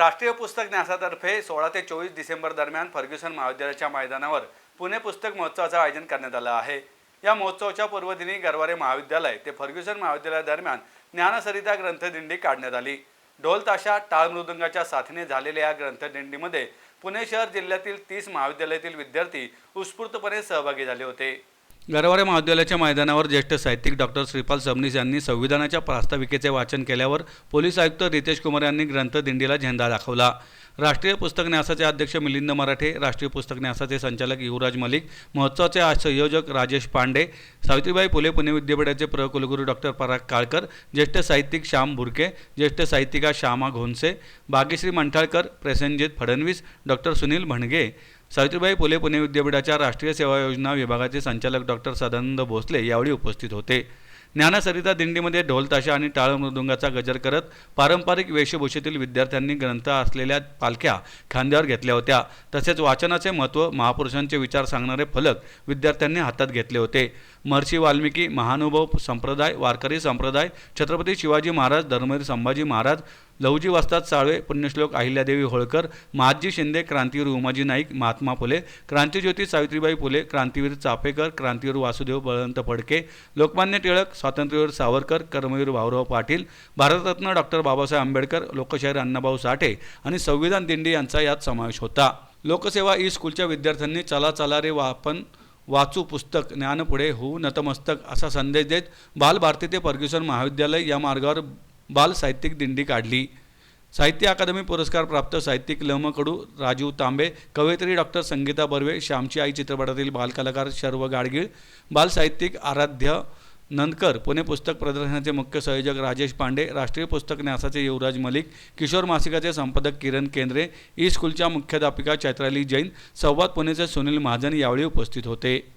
राष्ट्रीय पुस्तक न्यासातर्फे सोळा ते चोवीस डिसेंबर दरम्यान फर्ग्युसन महाविद्यालयाच्या मैदानावर पुणे पुस्तक महोत्सवाचं आयोजन करण्यात आलं आहे. या महोत्सवाच्या पूर्वदिनी गरवारे महाविद्यालय ते फर्ग्युसन महाविद्यालयादरम्यान ज्ञानसरिता ग्रंथदिंडी काढण्यात आली. ढोल ताशा टाळ मृदुंगाच्या साथीने झालेल्या या ग्रंथदिंडीमध्ये पुणे शहर जिल्ह्यातील तीस महाविद्यालयातील विद्यार्थी उत्स्फूर्तपणे सहभागी झाले होते. गरवारे महाविद्यालयाच्या मैदानावर ज्येष्ठ साहित्यिक डॉक्टर श्रीपाल सबनीस यांनी संविधानाच्या प्रास्ताविकेचे वाचन केल्यावर पोलीस आयुक्त रितेश कुमार यांनी ग्रंथदिंडीला झेंडा दाखवला. राष्ट्रीय पुस्तक न्यासाचे अध्यक्ष मिलिंद मराठे राष्ट्रीय पुस्तक न्यासाचे संचालक युवराज मलिक महोत्सवाचे आज संयोजक राजेश पांडे सावित्रीबाई फुले पुणे विद्यापीठाचे प्र कुलगुरू डॉक्टर पराग काळकर ज्येष्ठ साहित्यिक श्याम भुरके ज्येष्ठ साहित्यिका श्यामा घोनसे भाग्यश्री मंठाळकर प्रसेनजित फडणवीस डॉक्टर सुनील भणगे सावित्रीबाई फुले पुणे विद्यापीठाच्या राष्ट्रीय सेवा योजना विभागाचे संचालक डॉक्टर सदानंद भोसले यावेळी उपस्थित होते. ज्ञानसरिता दिंडीमध्ये ढोलताशा आणि टाळ मृदुंगाचा गजर करत पारंपरिक वेशभूषेतील विद्यार्थ्यांनी ग्रंथ असलेल्या पालख्या खांद्यावर घेतल्या होत्या. तसेच वाचनाचे महत्त्व महापुरुषांचे विचार सांगणारे फलक विद्यार्थ्यांनी हातात घेतले होते. महर्षी वाल्मिकी महानुभाव संप्रदाय वारकरी संप्रदाय छत्रपती शिवाजी महाराज धर्मवीर संभाजी महाराज लहुजी वस्ताद साळवे पुण्यश्लोक अहिल्यादेवी होळकर महाजी शिंदे क्रांतीवीर उमाजी नाईक महात्मा फुले क्रांतीज्योती सावित्रीबाई फुले क्रांतीवीर चापेकर क्रांतीवीर वासुदेव बळवंत फडके लोकमान्य टिळक स्वातंत्र्यवीर सावरकर कर्मवीर भाऊराव पाटील भारतरत्न डॉक्टर बाबासाहेब आंबेडकर लोकशाहीर अण्णाभाऊ साठे आणि संविधान दिंडी यांचा यात समावेश होता. लोकसेवा ई स्कूलच्या विद्यार्थ्यांनी चला चला रे वा वाचू पुस्तक ज्ञान पुढे होऊ नतमस्तक असा संदेश देत बालभारती ते फर्ग्युसन महाविद्यालय या मार्गावर बाल साहित्यिक दिंडी काढली. साहित्य अकादमी पुरस्कार प्राप्त साहित्यिक लमकडू राजू राजीव तांबे कवयित्री डॉक्टर संगीता बर्वे श्यामची आई चित्रपटातील बालकलाकार शर्व गाडगीळ बाल साहित्यिक आराध्य नंदकर पुणे पुस्तक प्रदर्शनाचे मुख्य संयोजक राजेश पांडे राष्ट्रीय पुस्तक न्यासाचे युवराज मलिक किशोर मासिकाचे संपादक किरण केंद्रे ई स्कूलच्या मुख्याध्यापिका चैत्राली जैन संवाद पुणेचे सुनील महाजन यावेळी उपस्थित होते.